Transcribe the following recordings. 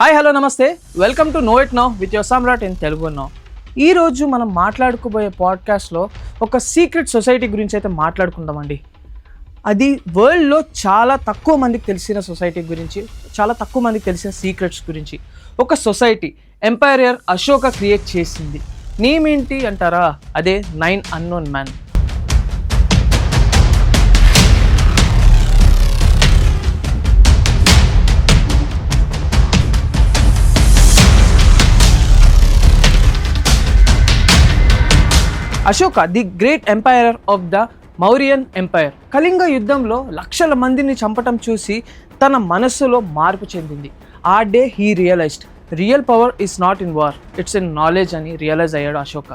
Hi hello నమస్తే. Welcome to know it know with your Samrat in Telugu know ఈరోజు మనం మాట్లాడుకోబోయే పాడ్కాస్ట్లో ఒక సీక్రెట్ సొసైటీ గురించి అయితే మాట్లాడుకుందామండి. అది వరల్డ్లో చాలా తక్కువ మందికి తెలిసిన సొసైటీ గురించి చాలా తక్కువ మందికి తెలిసిన సీక్రెట్స్ గురించి. ఒక సొసైటీ ఎంపైరియర్ అశోక క్రియేట్ చేసింది. నేమేంటి ఏంటి అంటారా? అదే nine unknown man Ashoka the great emperor of the Mauryan empire. Kalinga యుద్ధంలో లక్షల మందిని చంపటం చూసి తన మనస్సులో మార్పు చెందింది. ఆ day he realised. Real power is not in war. It's in knowledge అని రియలైజ్ అయ్యాడు అశోక.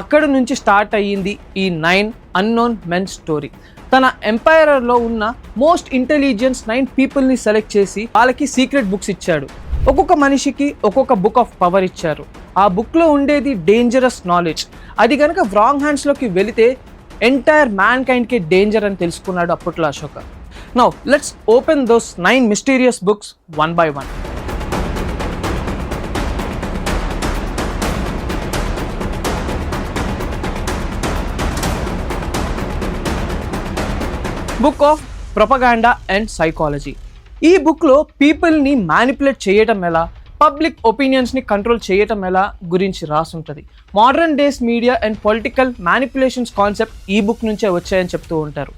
అక్కడ నుంచి స్టార్ట్ అయ్యింది ఈ నైన్ అన్నోన్ మెన్ స్టోరీ. తన ఎంపైరర్లో ఉన్న మోస్ట్ ఇంటెలిజెన్స్ నైన్ పీపుల్ని సెలెక్ట్ చేసి వాళ్ళకి సీక్రెట్ బుక్స్ ఇచ్చాడు. ఒక్కొక్క మనిషికి ఒక్కొక్క బుక్ ఆఫ్ పవర్ ఇచ్చారు. ఆ బుక్లో ఉండేది డేంజరస్ నాలెడ్జ్ అది కనుక రాంగ్ హ్యాండ్స్లోకి వెళితే ఎంటైర్ మ్యాన్ కైండ్కి డేంజర్ అని తెలుసుకున్నాడు అప్పట్లో Ashoka. Now let's open those nine mysterious books one by one book of propaganda and psychology ఈ బుక్లో పీపుల్ని మ్యానిపులేట్ చేయటం ఎలా? పబ్లిక్ ఒపీనియన్స్ని కంట్రోల్ చేయటం ఎలా గురించి రాసుంటుంది. Modern days media and political manipulations concept ఈ బుక్ నుంచే వచ్చాయని చెప్తూ ఉంటారు.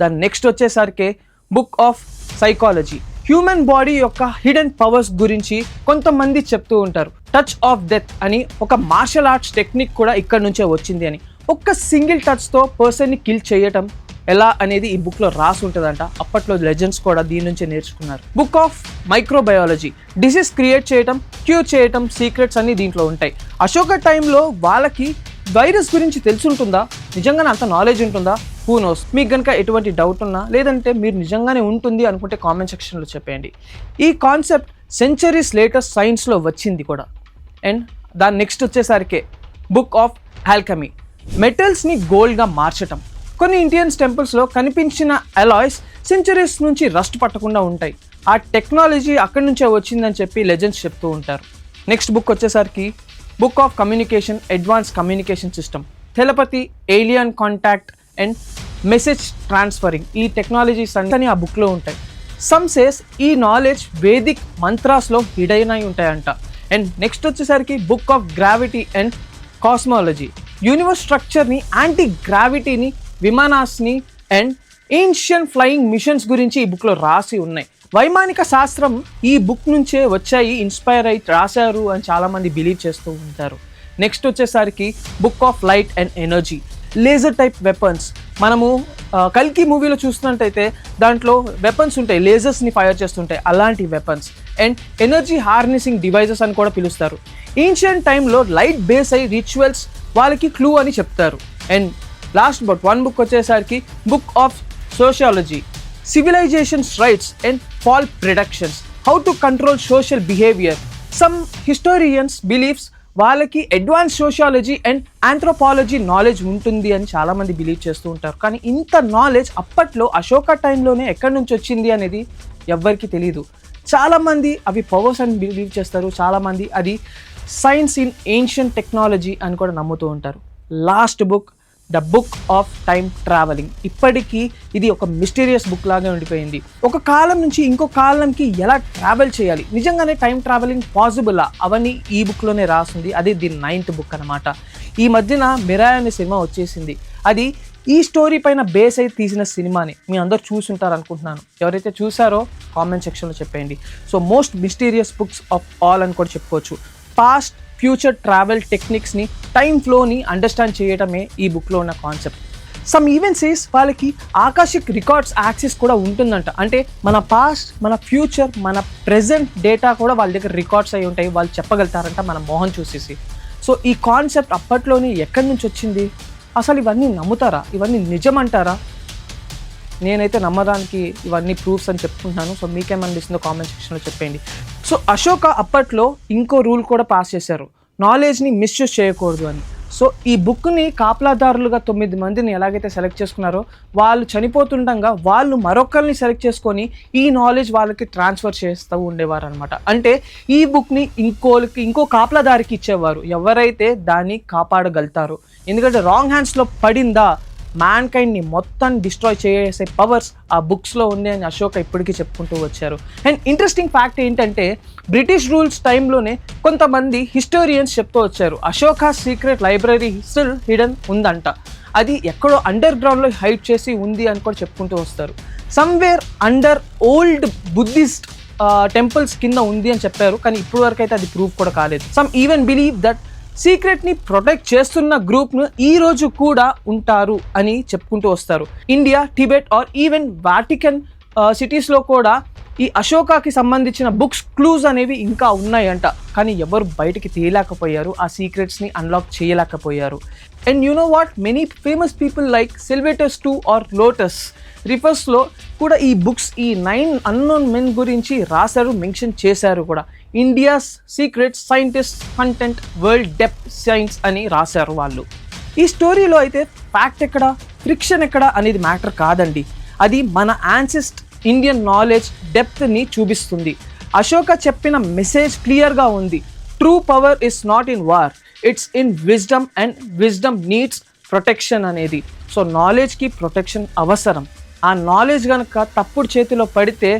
దాని నెక్స్ట్ వచ్చేసరికి book of psychology human body యొక్క హిడెన్ పవర్స్ గురించి కొంతమంది చెప్తూ ఉంటారు. టచ్ ఆఫ్ డెత్ అని ఒక మార్షల్ ఆర్ట్స్ టెక్నిక్ కూడా ఇక్కడ నుంచే వచ్చింది అని. ఒక్క సింగిల్ టచ్తో పర్సన్ని కిల్ చేయటం ఎలా అనేది ఈ బుక్లో రాసి ఉంటుందంట. అప్పట్లో లెజెండ్స్ కూడా దీని నుంచే నేర్చుకున్నారు. Book of microbiology disease create చేయటం క్యూర్ చేయటం సీక్రెట్స్ అన్ని దీంట్లో ఉంటాయి. అశోక టైంలో వాళ్ళకి వైరస్ గురించి తెలుసుంటుందా? నిజంగానే అంత నాలెడ్జ్ ఉంటుందా? హూ నోస్ మీకు కనుక ఎటువంటి డౌట్ ఉన్నా లేదంటే మీరు నిజంగానే ఉంటుంది అనుకుంటే కామెంట్ సెక్షన్లో చెప్పేయండి. ఈ కాన్సెప్ట్ సెంచరీస్ లేటెస్ట్ సైన్స్లో వచ్చింది కూడా. అండ్ దాని నెక్స్ట్ వచ్చేసరికి బుక్ ఆఫ్ ఆల్కమీ మెటల్స్ని గోల్డ్గా మార్చటం. కొన్ని ఇండియన్స్ టెంపుల్స్లో కనిపించిన అలాయ్స్ సెంచరీస్ నుంచి రస్ట్ పట్టకుండా ఉంటాయి. ఆ టెక్నాలజీ అక్కడి నుంచే వచ్చిందని చెప్పి లెజెండ్స్ చెప్తూ ఉంటారు. నెక్స్ట్ బుక్ వచ్చేసరికి book of communication advance communication system telepathy alien contact and message transferring ఈ టెక్నాలజీస్ అన్ని ఆ బుక్లో ఉంటాయి. సమ్ సేస్ ఈ నాలెడ్జ్ వేదిక్ మంత్రాస్లో హిడైన్ అయి ఉంటాయంట. అండ్ నెక్స్ట్ వచ్చేసరికి book of gravity and cosmology universe స్ట్రక్చర్ని anti గ్రావిటీని విమానాస్ని అండ్ ఏన్షియన్ ఫ్లయింగ్ మిషన్స్ గురించి ఈ బుక్లో రాసి ఉన్నాయి. వైమానిక శాస్త్రం ఈ బుక్ నుంచే వచ్చాయి ఇన్స్పైర్ అయి రాశారు అని చాలామంది బిలీవ్ చేస్తూ ఉంటారు. నెక్స్ట్ వచ్చేసరికి book of light and energy. Laser type weapons. మనము కల్కి మూవీలో చూస్తున్నట్టయితే దాంట్లో వెపన్స్ ఉంటాయి లేజర్స్ని ఫైర్ చేస్తుంటాయి అలాంటి weapons. And energy harnessing devices అని కూడా పిలుస్తారు. ఏన్షియన్ టైంలో లైట్ బేస్ అయి రిచువల్స్ వాళ్ళకి క్లూ అని చెప్తారు. And last but one book వచ్చేసరికి book of sociology civilisations rights and fall predictions how to control social behaviour some historians beliefs వాళ్ళకి advance sociology and anthropology knowledge ఉంటుంది అని చాలామంది బిలీవ్ చేస్తూ ఉంటారు. కానీ ఇంత నాలెడ్జ్ అప్పట్లో అశోక టైంలోనే ఎక్కడి నుంచి వచ్చింది అనేది ఎవ్వరికీ తెలియదు చాలామంది అవి పవర్స్ అని బిలీవ్ చేస్తారు. చాలామంది అది సైన్స్ ఇన్ ఏన్షియన్ టెక్నాలజీ అని కూడా నమ్ముతూ ఉంటారు. Last book the book of time travelling. ఇప్పటికీ ఇది ఒక మిస్టీరియస్ బుక్ లాగా ఉండిపోయింది. ఒక కాలం నుంచి ఇంకో కాలంకి ఎలా ట్రావెల్ చేయాలి? నిజంగానే టైం ట్రావెలింగ్ పాసిబుల్ అవన్నీ ఈ బుక్లోనే రాసింది. అది దీని నైన్త్ బుక్ అనమాట ఈ మధ్యన మిరాయ్ అనే సినిమా వచ్చేసింది. అది ఈ స్టోరీ పైన బేస్ అయి తీసిన సినిమాని. మీ అందరు చూసుంటారు అనుకుంటున్నాను ఎవరైతే చూసారో కామెంట్ సెక్షన్లో చెప్పేయండి. So most mysterious books of all అని కూడా చెప్పుకోవచ్చు. పాస్ట్ ఫ్యూచర్ ట్రావెల్ టెక్నిక్స్ని టైం ఫ్లోని అండర్స్టాండ్ చేయడమే ఈ బుక్లో ఉన్న కాన్సెప్ట్ సమ్ ఈవెంట్స్ ఈస్ వాళ్ళకి ఆకాశిక్ రికార్డ్స్ యాక్సెస్ కూడా ఉంటుందంట. అంటే మన పాస్ట్ మన ఫ్యూచర్ మన ప్రెజెంట్ డేటా కూడా వాళ్ళ దగ్గర రికార్డ్స్ అయి ఉంటాయి. వాళ్ళు చెప్పగలుగుతారంట మన మోహన్ చూసేసి. సో ఈ కాన్సెప్ట్ అప్పట్లోనే ఎక్కడి నుంచి వచ్చింది? అసలు ఇవన్నీ నమ్ముతారా? ఇవన్నీ నిజమంటారా? నేనైతే నమ్మడానికి ఇవన్నీ ప్రూఫ్స్ అని చెప్పుకుంటున్నాను. సో మీకేమనిపిస్తుందో కామెంట్ సెక్షన్లో చెప్పండి సో అశోక అప్పట్లో ఇంకో రూల్ కూడా పాస్ చేశారు. నాలెడ్జ్ని మిస్యూజ్ చేయకూడదు అని. సో ఈ బుక్ని కాపలాదారులుగా తొమ్మిది మందిని ఎలాగైతే సెలెక్ట్ చేసుకున్నారో వాళ్ళు చనిపోతుండగా వాళ్ళు మరొకరిని సెలెక్ట్ చేసుకొని ఈ నాలెడ్జ్ వాళ్ళకి ట్రాన్స్ఫర్ చేస్తూ ఉండేవారు అనమాట అంటే ఈ బుక్ని ఇంకోకి ఇంకో కాపలాదారికి ఇచ్చేవారు. ఎవరైతే దాన్ని కాపాడగలుగుతారో. ఎందుకంటే రాంగ్ హ్యాండ్స్లో పడిందా? మ్యాన్ కైండ్ని మొత్తం డిస్ట్రాయ్ చేసే పవర్స్ ఆ బుక్స్లో ఉంది అని అశోక ఇప్పటికీ చెప్పుకుంటూ వచ్చారు. అండ్ ఇంట్రెస్టింగ్ ఫ్యాక్ట్ ఏంటంటే బ్రిటిష్ రూల్స్ టైంలోనే కొంతమంది హిస్టోరియన్స్ చెప్తూ వచ్చారు. Ashoka secret library still hidden ఉందంట. అది ఎక్కడో అండర్ గ్రౌండ్లో హైడ్ చేసి ఉంది అని కూడా చెప్పుకుంటూ వస్తారు. Somewhere under old Buddhist temples కింద ఉంది అని చెప్పారు. కానీ ఇప్పుడు వరకు అయితే అది ప్రూఫ్ కూడా కాలేదు. సమ్ ఈవెన్ బిలీవ్ దట్ సీక్రెట్ని ప్రొటెక్ట్ చేస్తున్న గ్రూప్ను ఈ రోజు కూడా ఉంటారు అని చెప్పుకుంటూ వస్తారు. India Tibet or even Vatican సిటీస్లో కూడా ఈ అశోకాకి సంబంధించిన బుక్స్ క్లూజ్ అనేవి ఇంకా ఉన్నాయంట. కానీ ఎవరు బయటికి తీయలేకపోయారు. ఆ సీక్రెట్స్ని అన్లాక్ చేయలేకపోయారు. And you know what? Many famous people like సిల్వేటస్ టూ ఆర్ లోటస్ రిఫర్స్లో కూడా ఈ బుక్స్ ఈ నైన్ అన్నోన్ మెన్ గురించి రాశారు మెన్షన్ చేశారు కూడా. India's secret scientist content world deep science అని రాశారు వాళ్ళు. ఈ స్టోరీలో అయితే ఫ్యాక్ట్ ఎక్కడ? ఫ్రిక్షన్ ఎక్కడ? అనేది మ్యాటర్ కాదండి. అది మన యాన్సిస్ట్ ఇండియన్ నాలెడ్జ్ డెప్త్ని చూపిస్తుంది. అశోక చెప్పిన మెసేజ్ క్లియర్గా ఉంది. True power is not in war it's in wisdom and wisdom needs protection అనేది. సో నాలెడ్జ్కి ప్రొటెక్షన్ అవసరం. ఆ నాలెడ్జ్ కనుక తప్పుడు చేతిలో పడితే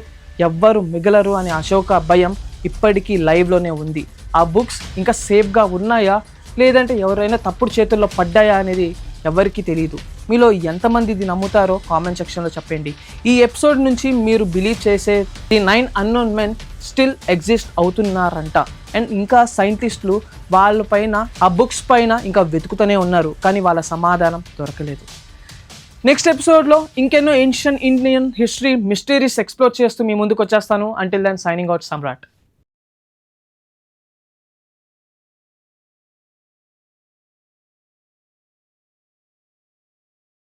ఎవ్వరు మిగలరు అనే అశోక భయం ఇప్పటికీ లైవ్లోనే ఉంది. ఆ బుక్స్ ఇంకా సేఫ్గా ఉన్నాయా? లేదంటే ఎవరైనా తప్పుడు చేతుల్లో పడ్డాయా అనేది ఎవరికీ తెలియదు మీలో ఎంతమంది ఇది నమ్ముతారో కామెంట్ సెక్షన్లో చెప్పండి. ఈ ఎపిసోడ్ నుంచి మీరు బిలీవ్ చేసే the nine unknown men still exist అవుతున్నారంట. And ఇంకా సైంటిస్టులు వాళ్ళ పైన ఆ బుక్స్ పైన ఇంకా వెతుకుతూనే ఉన్నారు. కానీ వాళ్ళ సమాధానం దొరకలేదు. నెక్స్ట్ ఎపిసోడ్లో ఇంకెన్నో ancient Indian history mysteries explore చేస్తూ మీ ముందుకు వచ్చేస్తాను until then signing out Samrat.